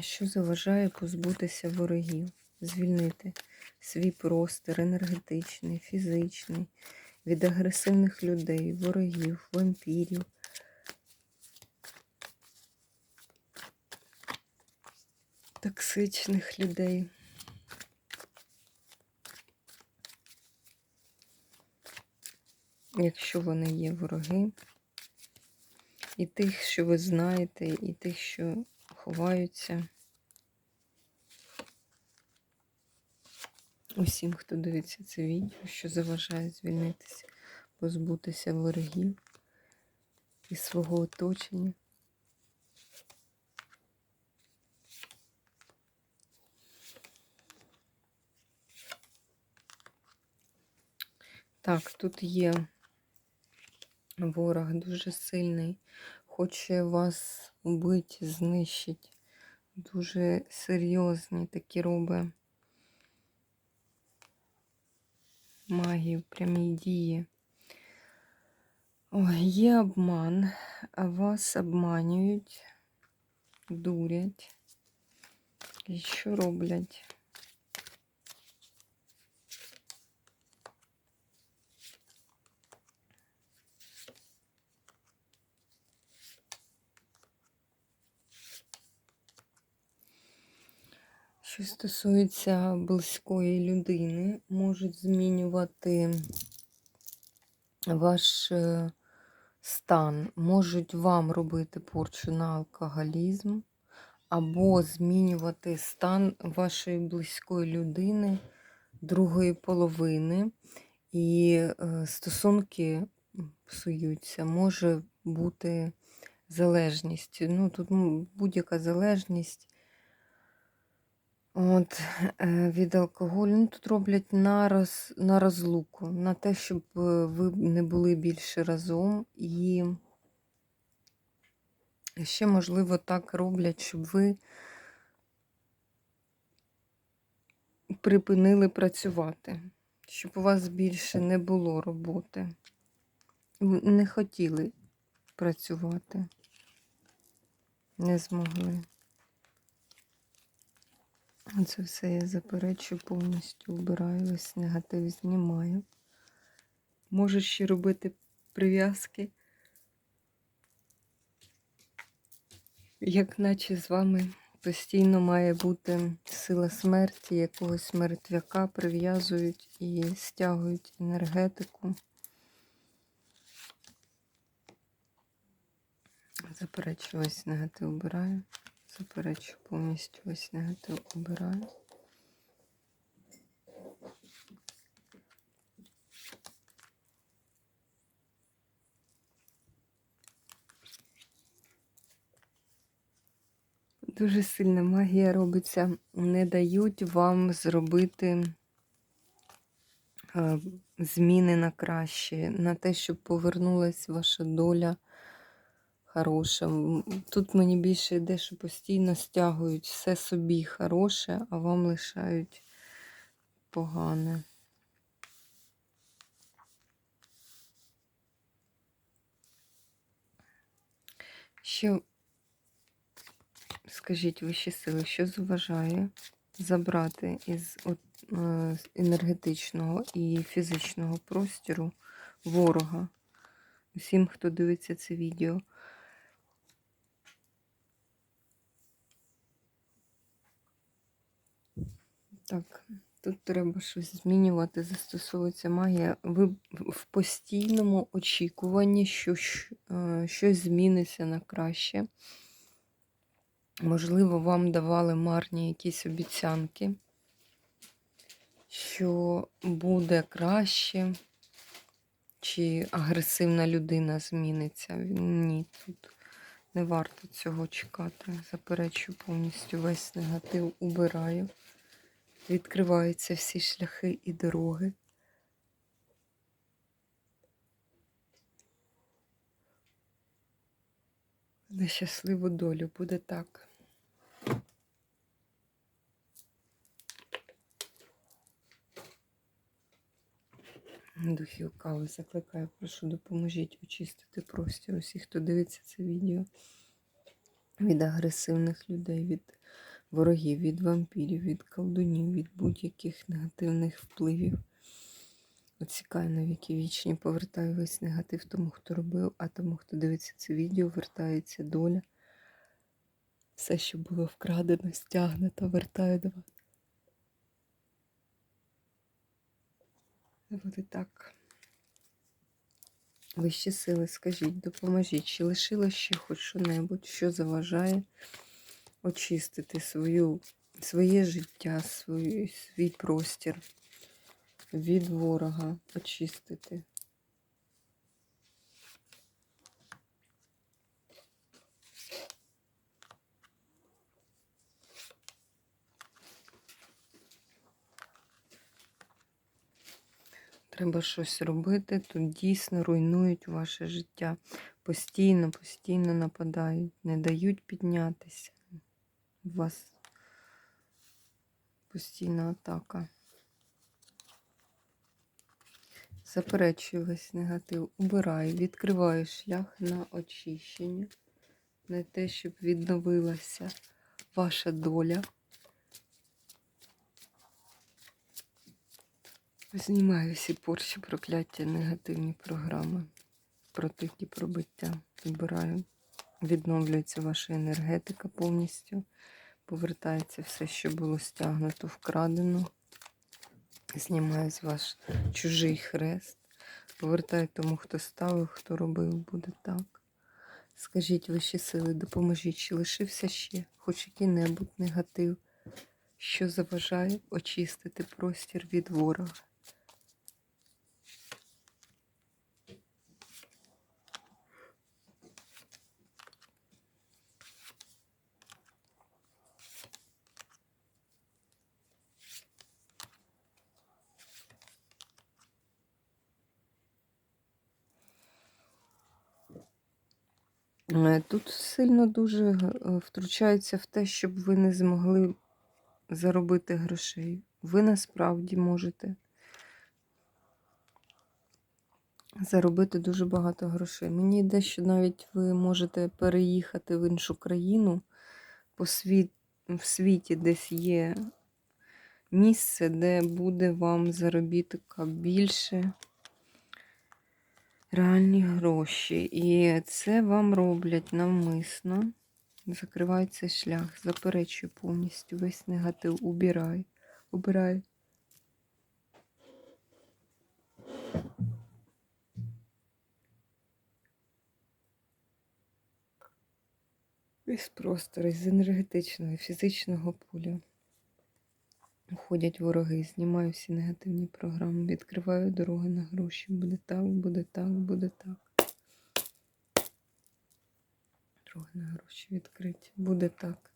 Що заважає позбутися ворогів, звільнити свій простір енергетичний, фізичний, від агресивних людей, ворогів, вампірів. Токсичних людей. Якщо вони є вороги, і тих, що ви знаєте, і тих, що ховаються. Усім, хто дивиться це відео, що заважає звільнитися, позбутися ворогів і свого оточення. Так, тут є ворог дуже сильний, хоче вас убити, знищити. Дуже серйозні такі робить магію, прямі дії. Ой, є обман, а вас обманюють, дурять. І що роблять? Що стосується близької людини, можуть змінювати ваш е, стан, можуть вам робити порчу на алкоголізм, або змінювати стан вашої близької людини, другої половини, і е, стосунки псуються, може бути залежність. Ну, тут будь-яка залежність. От, е, від алкоголю. Ну, Тут роблять на роз, на розлуку, на те, щоб е, ви не були більше разом. І ще, можливо, так роблять, щоб ви припинили працювати, щоб у вас більше не було роботи. Не хотіли працювати, не змогли. Це все я заперечую, повністю вбираю, ось негатив знімаю. Можу ще робити прив'язки, як наче з вами постійно має бути сила смерті, якогось мертвяка прив'язують і стягують енергетику. Заперечую, ось негатив вбираю. Заперечу повністю ось негатив обираю. Дуже сильна магія робиться, не дають вам зробити е, зміни на краще, на те, щоб повернулася ваша доля хороше. Тут мені більше йде, що постійно стягують все собі хороше, а вам лишають погане. Ще, скажіть вищі сили, що заважає забрати із е, енергетичного і фізичного простіру ворога? Усім, хто дивиться це відео. Так, тут треба щось змінювати, застосовується магія. Ви в постійному очікуванні, що е, щось зміниться на краще. Можливо, вам давали марні якісь обіцянки, що буде краще, чи агресивна людина зміниться. Ні, тут Не варто цього чекати. Заперечую повністю весь негатив, убираю. Відкриваються всі шляхи і дороги. На щасливу долю буде так. Духів кави закликаю, прошу, допоможіть очистити простір усіх, хто дивиться це відео від агресивних людей, від ворогів, від вампірів, від колдунів, від будь-яких негативних впливів. Оцікаю на віки вічні, повертаю весь негатив тому, хто робив, а тому, хто дивиться це відео, вертається доля. Все, що було вкрадено, стягнуто, вертаю до вас. Буде так. Вищі сили, скажіть, допоможіть, чи лишилось ще хоч що-небудь, що заважає очистити свою, своє життя, свій, свій простір від ворога очистити. Треба щось робити, тут дійсно руйнують ваше життя. Постійно, постійно нападають, не дають піднятися. У вас постійна атака. Заперечую весь негатив, убираю, відкриваю шлях на очищення, на те, щоб відновилася ваша доля. Знімаю всі порчі, прокляття, негативні програми, протики, пробиття. Вибираю, відновлюється ваша енергетика повністю, повертається все, що було стягнуто, вкрадено. Знімаю з ваш чужий хрест. Повертаю тому, хто ставив, хто робив, буде так. Скажіть вищі сили, допоможіть, чи лишився ще хоч який-небудь негатив, що заважає очистити простір від ворога. Тут сильно дуже е, втручаються в те, щоб ви не змогли заробити грошей. Ви насправді можете заробити дуже багато грошей. Мені йде, що навіть ви можете переїхати в іншу країну по світ, в світі, десь є місце, де буде вам заробітка більше реальні гроші. І це вам роблять навмисно. Закривають цей шлях, заперечую повністю весь негатив, убирай, убирай. Весь простор із енергетичного і фізичного поля. Уходять вороги, знімаю всі негативні програми, відкриваю дороги на гроші. Буде так, буде так, буде так. Дороги на гроші відкриті. Буде так.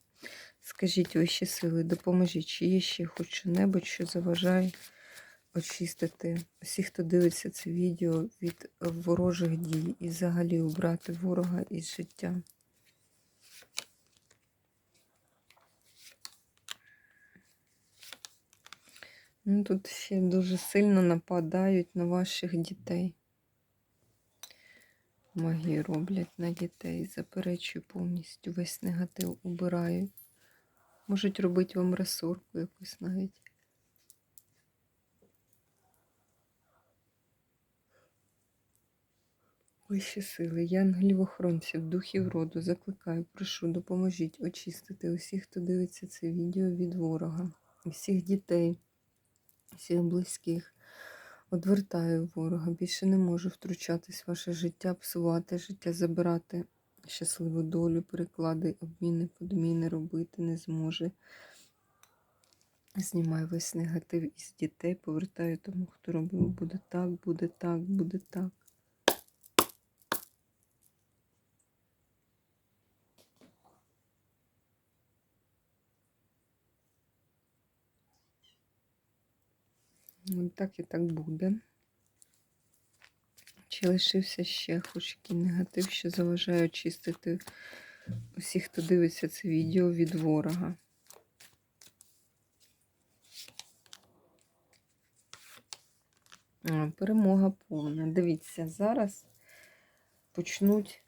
Скажіть вищі сили, допоможіть, чи є ще хоч що-небудь, що заважає очистити всіх, хто дивиться це відео від ворожих дій і взагалі убрати ворога із життя. Ну, тут ще дуже сильно нападають на ваших дітей. Магію роблять на дітей. Заперечую повністю весь негатив убирають. Можуть робити вам ресурку якусь навіть. Вищі сили, янголів-охоронців, духів роду, закликаю, прошу, допоможіть очистити усіх, хто дивиться це відео від ворога, всіх дітей всіх близьких. Одвертаю ворога, більше не можу втручатись в ваше життя, псувати життя, забирати щасливу долю, переклади, обміни, подміни робити не зможе. Знімаю весь негатив із дітей, повертаю тому, хто робив, буде так, буде так, буде так. Ну, Так і так буде. Чи лишився ще хоч який негатив, що заважає очистити усіх, хто дивиться це відео від ворога? Перемога повна. Дивіться, зараз почнуть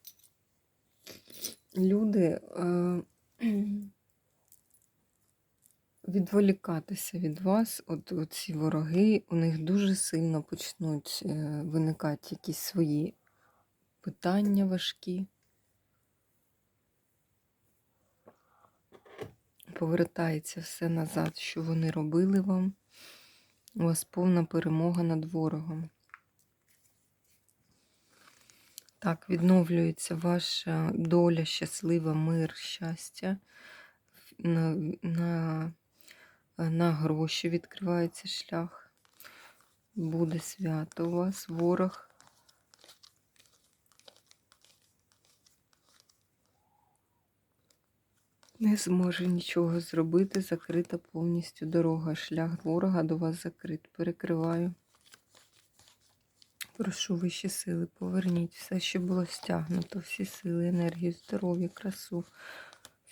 люди е, відволікатися від вас. От ці вороги, у них дуже сильно почнуть е, виникати якісь свої питання важкі. Повертається все назад, що вони робили вам. У вас повна перемога над ворогом. Так, відновлюється ваша доля, щаслива, мир, щастя. На, на, на гроші відкривається шлях. Буде свято у вас, ворог. Не зможе нічого зробити, закрита повністю дорога. Шлях ворога до вас закрит. Перекриваю. Прошу вищі сили, поверніть все, що було стягнуто, всі сили, енергію, здоров'я, красу,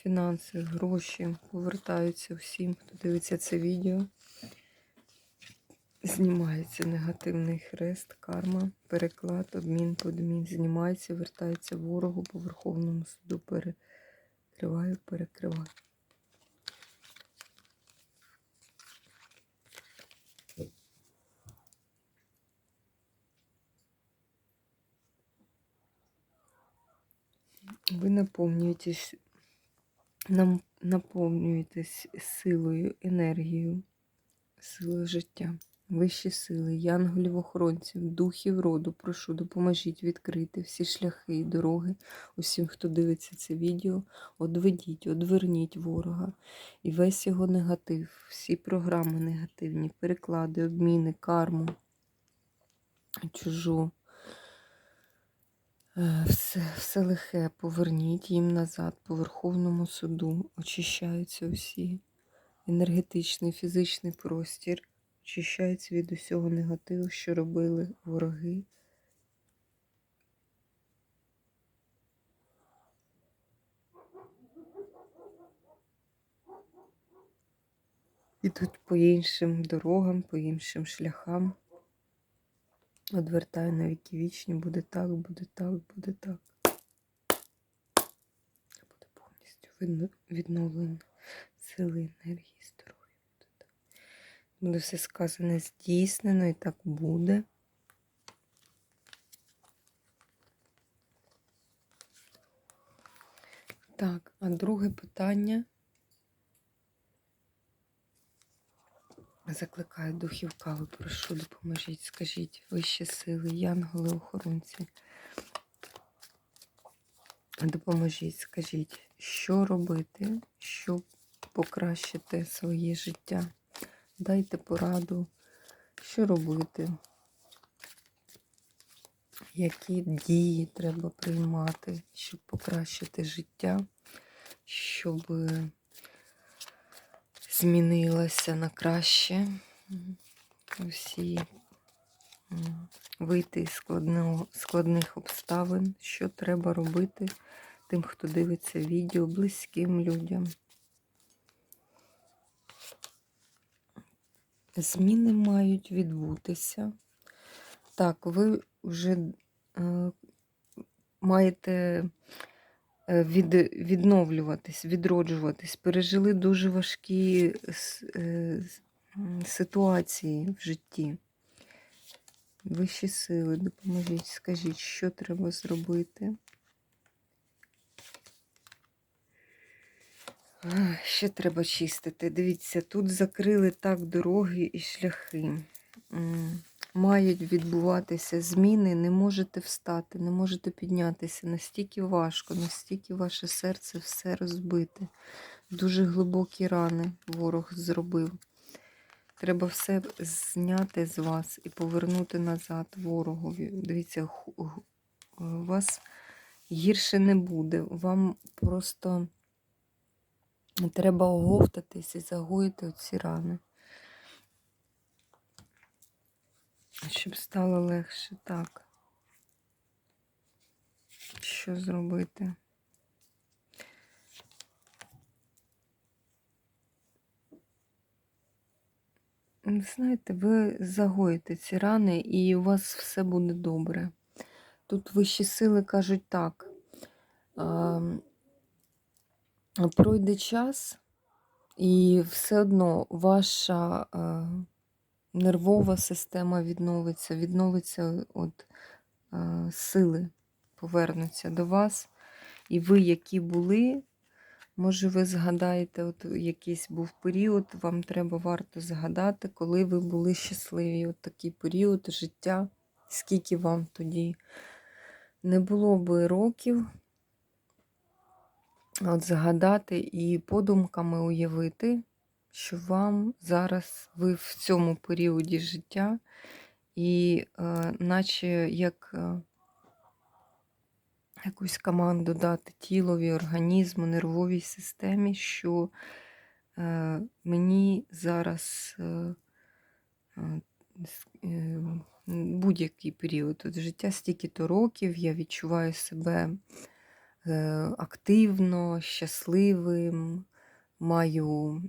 фінанси, гроші повертаються всім, хто дивиться це відео. Знімається негативний хрест, карма, переклад, обмін, подмін. Знімається, вертається ворогу по Верховному суду. Перекриваю, перекриваю. Ви наповнюєтесь, нам наповнюєтесь силою, енергією, силою життя, вищі сили, янголів, охоронців, духів роду. Прошу, допоможіть відкрити всі шляхи і дороги усім, хто дивиться це відео. Одведіть, одверніть ворога і весь його негатив, всі програми негативні, переклади, обміни, карму, чужу. Е, Все, лихе, поверніть їм назад по Верховному суду. Очищаються усі. Енергетичний, фізичний простір. Очищається від усього негативу, що робили вороги. Ідуть по іншим дорогам, по іншим шляхам. Одвертаю на віки вічні, буде так, буде так, буде так. Буде повністю відновлено сили, енергії, здоров'я. Буде. Буде все сказане здійснено і так буде. Так, а друге питання. Закликаю духів кави, прошу, допоможіть, скажіть вищі сили, янголи, охоронці. Допоможіть, скажіть, що робити, щоб покращити своє життя. Дайте пораду, що робити, які дії треба приймати, щоб покращити життя, щоб змінилося на краще. Усі вийти складного, складних обставин, що треба робити тим, хто дивиться відео, близьким людям. Зміни мають відбутися. Так, ви вже е, маєте від, відновлюватись, відроджуватись, пережили дуже важкі е, ситуації в житті. Вищі сили, допоможіть, скажіть, що треба зробити. Ще треба чистити. Дивіться, тут закрили так дороги і шляхи. Мають відбуватися зміни, не можете встати, не можете піднятися. Настільки важко, настільки ваше серце все розбите. Дуже глибокі рани ворог зробив. Треба все зняти з вас і повернути назад ворогові. Дивіться, у вас гірше не буде. Вам просто треба оговтатись і загоїти ці рани. Щоб стало легше так. Що зробити? Знаєте, ви загоїте ці рани, і у вас все буде добре. Тут вищі сили кажуть так. ем, Пройде час, і все одно ваша е, нервова система відновиться, відновиться от е, сили, повернуться до вас. І ви, які були, може, ви згадаєте, от якийсь був період, вам треба варто згадати, коли ви були щасливі. От такий період життя, скільки вам тоді не було би років. От згадати і подумками уявити, що вам зараз ви в цьому періоді життя, і е, наче як е, якусь команду дати тілові, організму, нервовій системі, що е, мені зараз е, е, е, будь-який період от життя, стільки-то років, я відчуваю себе е, активно, щасливим, маю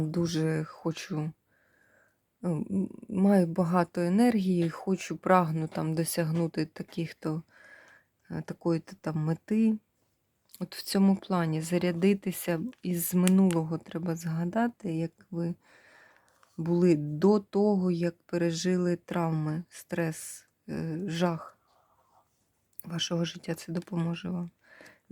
дуже хочу, маю багато енергії, хочу, прагну там досягнути таких-то, е, такої-то там мети. От в цьому плані зарядитися із минулого треба згадати, як ви були до того, як пережили травми, стрес, е, жах вашого життя. Це допоможе вам.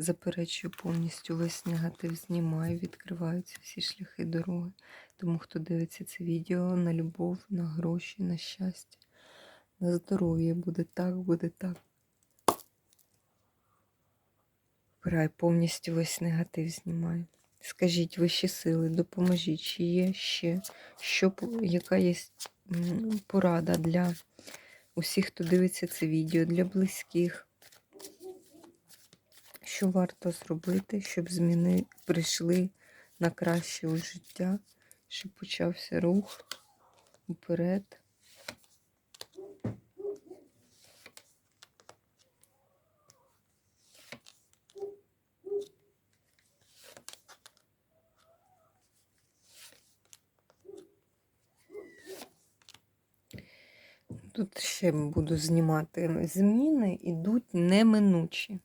Заперечую повністю весь негатив, знімаю, відкриваються всі шляхи дороги. Тому хто дивиться це відео на любов, на гроші, на щастя, на здоров'я, буде так, буде так. Вбираю повністю весь негатив знімаю. Скажіть вищі сили, допоможіть, чи є ще, що, яка є порада для усіх, хто дивиться це відео, для близьких. Що варто зробити, щоб зміни прийшли на краще у життя, щоб почався рух вперед. Тут ще буду знімати зміни, ідуть неминучі.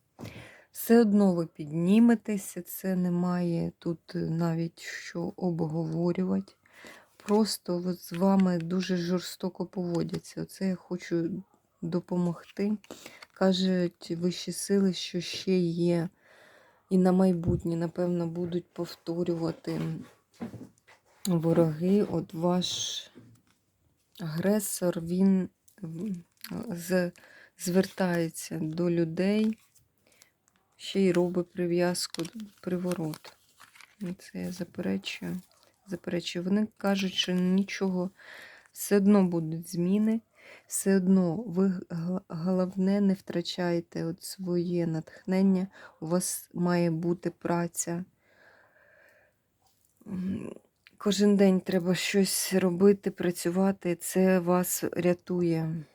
Все одно ви підніметеся, це немає тут навіть що обговорювати. Просто от з вами дуже жорстоко поводяться. Оце я хочу допомогти. Кажуть вищі сили, що ще є і на майбутнє, напевно, будуть повторювати вороги. От ваш агресор, він звертається до людей, ще й робить прив'язку, приворот. І Це я заперечую. заперечую. Вони кажуть, що нічого, все одно будуть зміни, все одно ви головне не втрачаєте от своє натхнення, у вас має бути праця. Кожен день треба щось робити, працювати, це вас рятує.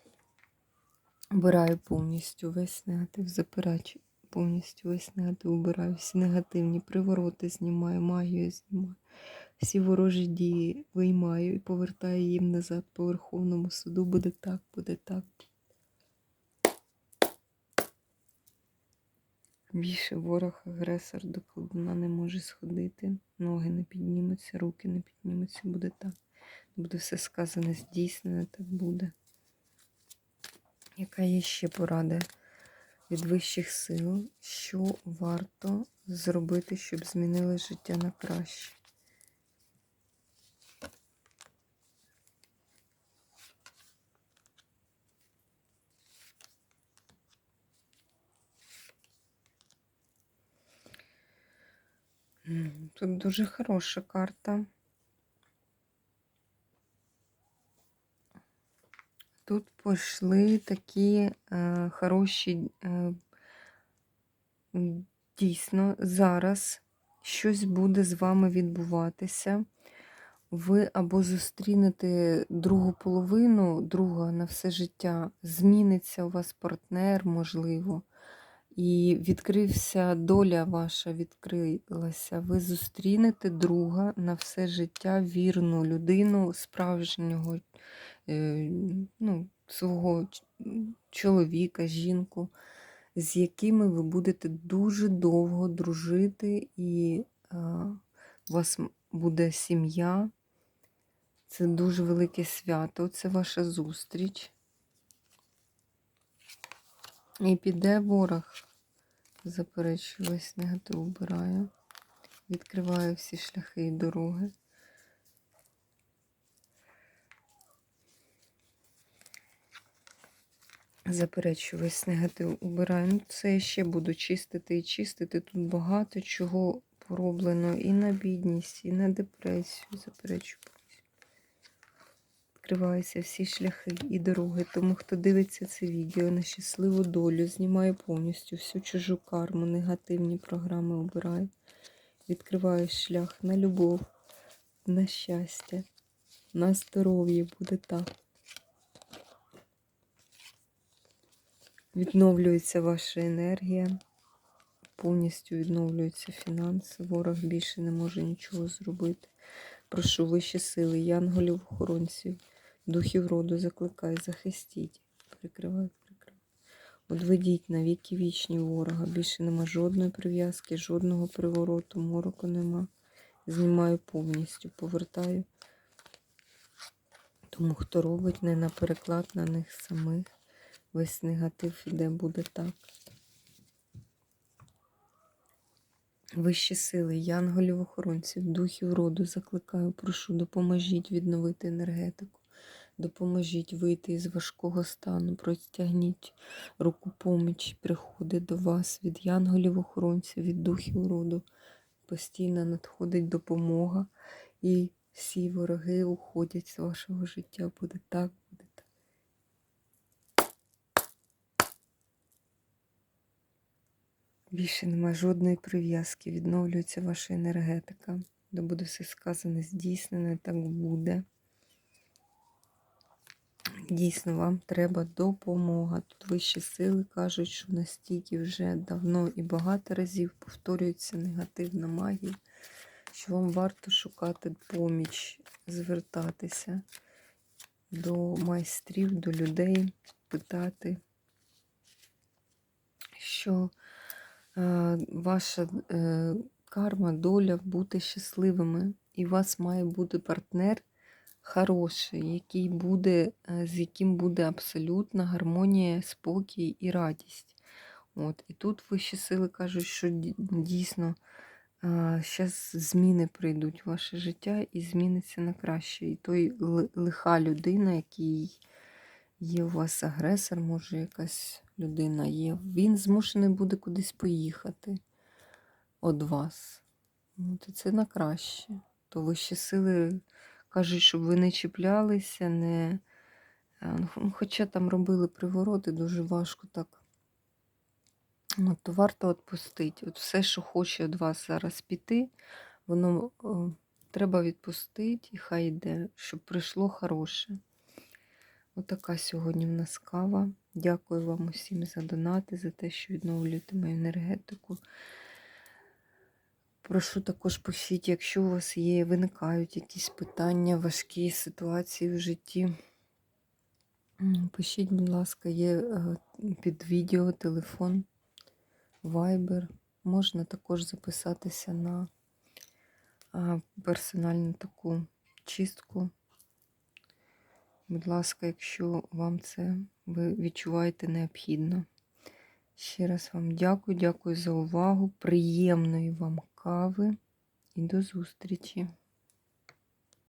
Обираю повністю весь негатив, заперечую повністю весь негатив, убираю всі негативні привороти, знімаю, магію знімаю. Всі ворожі дії виймаю і повертаю їм назад по Верховному суду. Буде так, буде так. Більше ворог, агресор до колдуна не може сходити. Ноги не піднімуться, руки не піднімуться. Буде так. Буде все сказане, здійснене, так буде. Яка є ще порада від вищих сил? Що варто зробити, щоб змінили життя на краще? Тут дуже хороша карта. Тут пішли такі е, хороші, е, дійсно, зараз щось буде з вами відбуватися. ви або зустрінете другу половину, друга на все життя, зміниться у вас партнер, можливо, і відкрився доля ваша, відкрилася. Ви зустрінете друга на все життя, вірну людину, справжнього ну, свого чоловіка, жінку, з якими ви будете дуже довго дружити, і е, у вас буде сім'я. Це дуже велике свято, це ваша зустріч. І піде ворог, заперечую, весь негатив убираю. Відкриваю всі шляхи і дороги. Заперечую, весь негатив убираю. Ну, це я ще буду чистити і чистити. Тут багато чого пороблено і на бідність, і на депресію. Заперечую. Відкриваються всі шляхи і дороги. Тому хто дивиться це відео на щасливу долю, знімає повністю всю чужу карму, негативні програми обирає. Відкриваю шлях на любов, на щастя, на здоров'я буде так. Відновлюється ваша енергія, повністю відновлюються фінанси. Ворог більше не може нічого зробити. Прошу вищі сили, янголів, охоронців, духів роду, закликай, захистіть. Прикривай, прикривай. Одведіть на віки вічні ворога. Більше нема жодної прив'язки, жодного привороту, мороку нема. Знімаю повністю, повертаю. Тому хто робить не на переклад на них самих. Весь негатив іде буде так. Вищі сили, янголів охоронців, духів роду закликаю, прошу, допоможіть відновити енергетику, допоможіть вийти із важкого стану, простягніть руку поміч, приходить до вас від янголів охоронців, від духів роду. Постійно надходить допомога, і всі вороги уходять з вашого життя. Буде так, буде так. Більше немає жодної прив'язки, відновлюється ваша енергетика. Де буде все сказане, здійснене, так буде. Дійсно, вам треба допомога. Тут вищі сили кажуть, що настільки вже давно і багато разів повторюється негативна магія, що вам варто шукати поміч, звертатися до майстрів, до людей, питати, що ваша е, карма, доля бути щасливими, і у вас має бути партнер хороший, який буде, е, з яким буде абсолютна гармонія, спокій і радість. От. І тут вищі сили кажуть, що дійсно зараз зміни прийдуть в ваше життя і зміниться на краще. І той лиха людина, який є у вас агресор, може якась людина є, він змушений буде кудись поїхати від вас. От, і це на краще. То вищі сили кажуть, щоб ви не чіплялися, не... е, ну, ну, хоча там робили привороти, дуже важко так. Ну, то варто відпустити. От все, що хоче від вас зараз піти, воно о, треба відпустити, і хай йде, щоб прийшло хороше. Отака сьогодні в нас кава. Дякую вам усім за донати, за те, що відновлюєте мою енергетику. Прошу також пишіть, якщо у вас є, виникають якісь питання, важкі ситуації в житті. Пишіть, будь ласка, є е, під відео телефон, Viber. Можна також записатися на персональну таку чистку. Будь ласка, якщо вам це ви відчуваєте необхідно. Ще раз вам дякую, дякую за увагу. Приємної вам кави і до зустрічі!